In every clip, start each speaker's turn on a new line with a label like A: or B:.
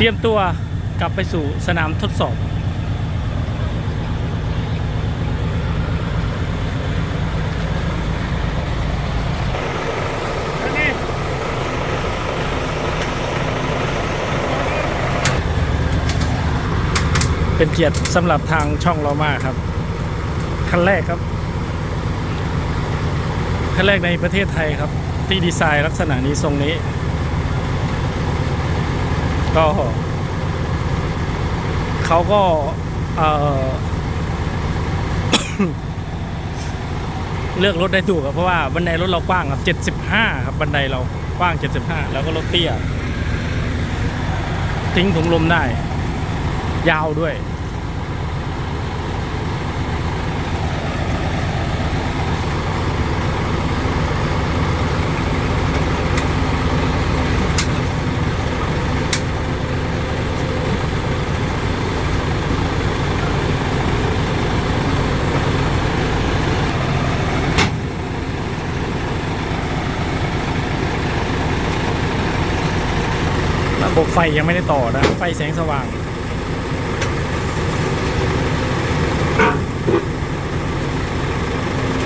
A: เตรียมตัวกลับไปสู่สนามทดสอบ เป็นเกียรติสำหรับทางช่องเรามากครับ คันแรกครับ คันแรกในประเทศไทยครับ ที่ดีไซน์ลักษณะนี้ทรงนี้ ก็เขาก็เออเลือกรถได้ถูกครับเพราะว่าบันไดรถเรากว้างครับเจ็ดสิบห้าครับบันไดเรากว้างเจ็ดสิบห้าแล้วก็รถเตี้ยทิ้งถุงลมได้ ยาวด้วย ฟยังไม่ได้ต่อนะ ไฟแสงสว่าง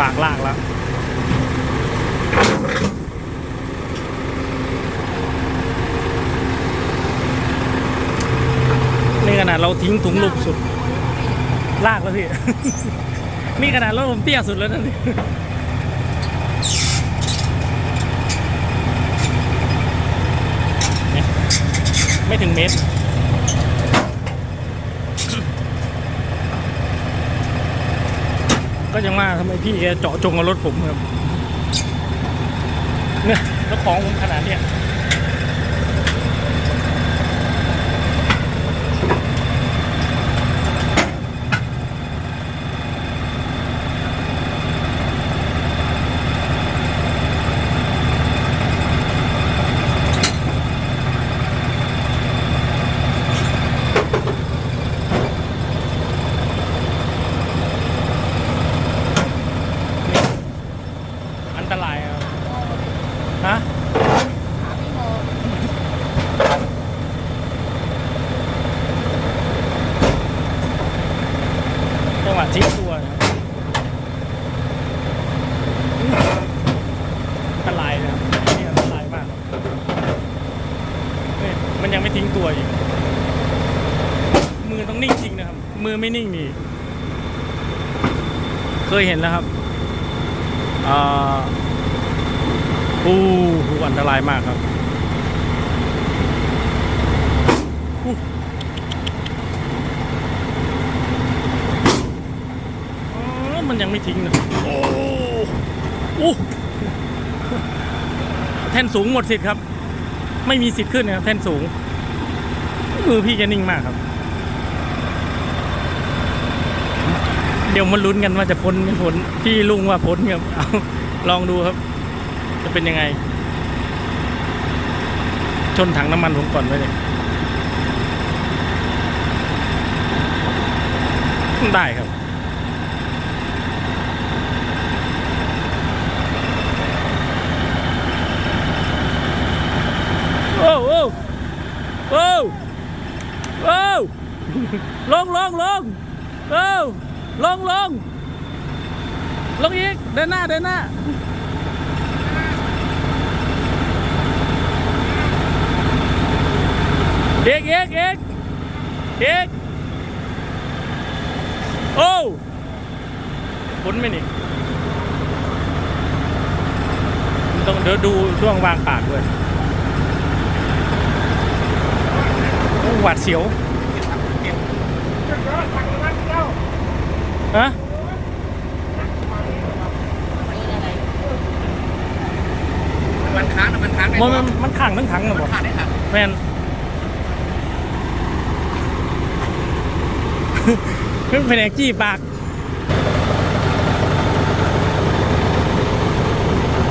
A: ปากลากแล้วนี่ขนาดเราทิ้งถุงลมสุด ลากแล้วพี่ นี่ขนาดรถผมเตี้ยสุดแล้วนะ ไม่ถึงเมตรก็ยังมาทำไมพี่แกเจาะจงกับรถผมครับเนี่ยแล้วของผมขนาดเนี้ยอันตรายครับ ฮะจังหวะทิ้งตัวนะครับอันตรายนะครับนี่อันตรายมากนี่มันยังไม่ทิ้งตัวอีก มือต้องนิ่งจริงนะครับ มือไม่นิ่งนี่ เคยเห็นแล้วครับอ่า อู้หูอันตรายมากครับอู้มันยังไม่ทิ้งนะโอ้อู้แท่นสูงหมดสิทธิ์ครับ ไม่มีสิทธิ์ขึ้นนะครับแท่นสูง มือพี่จะนิ่งมากครับ เดี๋ยวมาลุ้นกันว่าจะพ้นไม่พ้นพี่ลุงว่าพ้นครับเอาลองดูครับ จะเป็นยังไง ชนถังน้ำมันผมก่อนไว้เลยได้ครับโอ้โอ้โอ้โอ้ลงลงลงโอ้ลงลงลงอีกเดินหน้าเดินหน้า เอกเอกเอก เอกโอ้ผลไหมนี่ต้องเดี๋ยวดูช่วงวางปากด้วยโอ้หวาดเสียวฮะ
B: มันค้างนะมันค้างได้
A: มัน
B: ไหม
A: มันมันขังทั้งถังนะบอก
B: ขาดได้ครับ
A: แมน เป็นแผนกจี้ปาก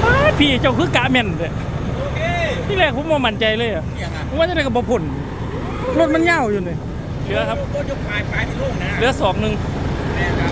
A: อ้ายพี่เจ้าคือกะแม่นเลย
B: โอเค
A: ที่แรกผมว่ามั่นใจเลยอะ
B: อย่างอะ
A: ผมว่าจะได้กับบผลรถมันเง่าวอยู่เลยเหลือครับ
B: รถยกปลายปลายที่โล่งนะ
A: เหลือสองหนึ่ง
B: แม่ครับ